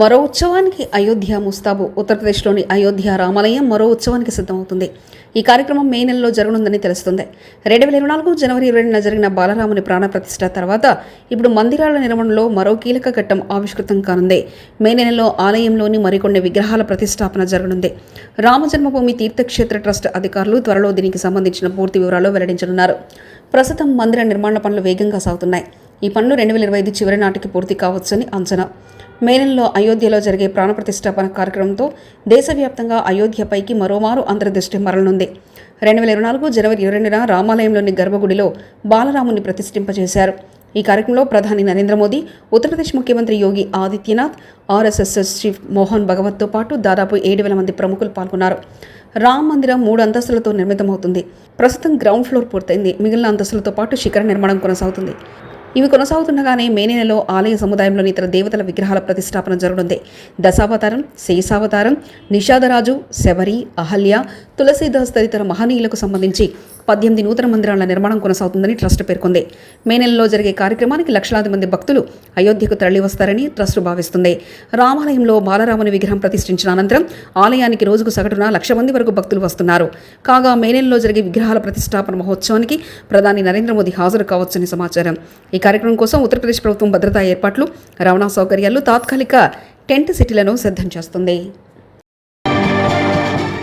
మరో ఉత్సవానికి అయోధ్య ముస్తాబు. ఉత్తరప్రదేశ్లోని అయోధ్య రామాలయం మరో ఉత్సవానికి సిద్ధమవుతుంది. ఈ కార్యక్రమం మే నెలలో జరగనుందని తెలుస్తుంది. రెండు వేల ఇరవై నాలుగు జనవరి ఇరవై రెండున జరిగిన బాలరాముని ప్రాణప్రతిష్ఠ తర్వాత ఇప్పుడు మందిరాల నిర్మాణంలో మరో కీలక ఘట్టం ఆవిష్కృతం కానుంది. మే నెలలో ఆలయంలోని మరికొన్ని విగ్రహాల ప్రతిష్టాపన జరగనుంది. రామజన్మభూమి తీర్థక్షేత్ర ట్రస్ట్ అధికారులు త్వరలో దీనికి సంబంధించిన పూర్తి వివరాలు వెల్లడించనున్నారు. ప్రస్తుతం మందిర నిర్మాణ పనులు వేగంగా సాగుతున్నాయి. ఈ పనులు రెండు వేల ఇరవై ఐదు చివరి నాటికి పూర్తి కావచ్చని అంచనా. మే నెలలో అయోధ్యలో జరిగే ప్రాణప్రతిష్టాపన కార్యక్రమంతో దేశవ్యాప్తంగా అయోధ్యపైకి మరోమారు అంతర్దృష్టి మరలనుంది. రెండు వేల ఇరవై నాలుగు జనవరి ఇరవై రెండున రామాలయంలోని గర్భగుడిలో బాలరాముని ప్రతిష్ఠింపజేశారు. ఈ కార్యక్రమంలో ప్రధాని నరేంద్ర మోదీ ఉత్తరప్రదేశ్ ముఖ్యమంత్రి యోగి ఆదిత్యనాథ్ ఆర్ఎస్ఎస్ చీఫ్ మోహన్ భగవత్తో పాటు దాదాపు ఏడు వేల మంది ప్రముఖులు పాల్గొన్నారు. రామ్ మందిరం మూడు అంతస్తులతో నిర్మితమవుతుంది. ప్రస్తుతం గ్రౌండ్ ఫ్లోర్ పూర్తయింది. మిగిలిన అంతస్తులతో పాటు శిఖర నిర్మాణం కొనసాగుతుంది. ఇవి కొనసాగుతుండగానే మే నెలలో ఆలయ సముదాయంలోని ఇతర దేవతల విగ్రహాల ప్రతిష్టాపన జరగనుంది. దశావతారం శేషావతారం నిషాదరాజు శబరి అహల్య తులసీదాస్ తదితర మహనీయులకు సంబంధించి పద్దెనిమిది నూతన మందిరాల నిర్మాణం కొనసాగుతుందని ట్రస్ట్ పేర్కొంది. మే నెలలో జరిగే కార్యక్రమానికి లక్షలాది మంది భక్తులు అయోధ్యకు తరలివస్తారని ట్రస్ట్ భావిస్తుంది. రామాలయంలో బాలరాముని విగ్రహం ప్రతిష్ఠించిన అనంతరం ఆలయానికి రోజుకు సగటున లక్ష మంది వరకు భక్తులు వస్తున్నారు. కాగా మే నెలలో జరిగే విగ్రహాల ప్రతిష్టాపన మహోత్సవానికి ప్రధాని నరేంద్ర మోదీ హాజరు కావచ్చని సమాచారం. ఈ కార్యక్రమం కోసం ఉత్తరప్రదేశ్ ప్రభుత్వం భద్రతా ఏర్పాట్లు రవాణా సౌకర్యాలు తాత్కాలిక టెంట్ సిటీలను సిద్ధం చేస్తుంది.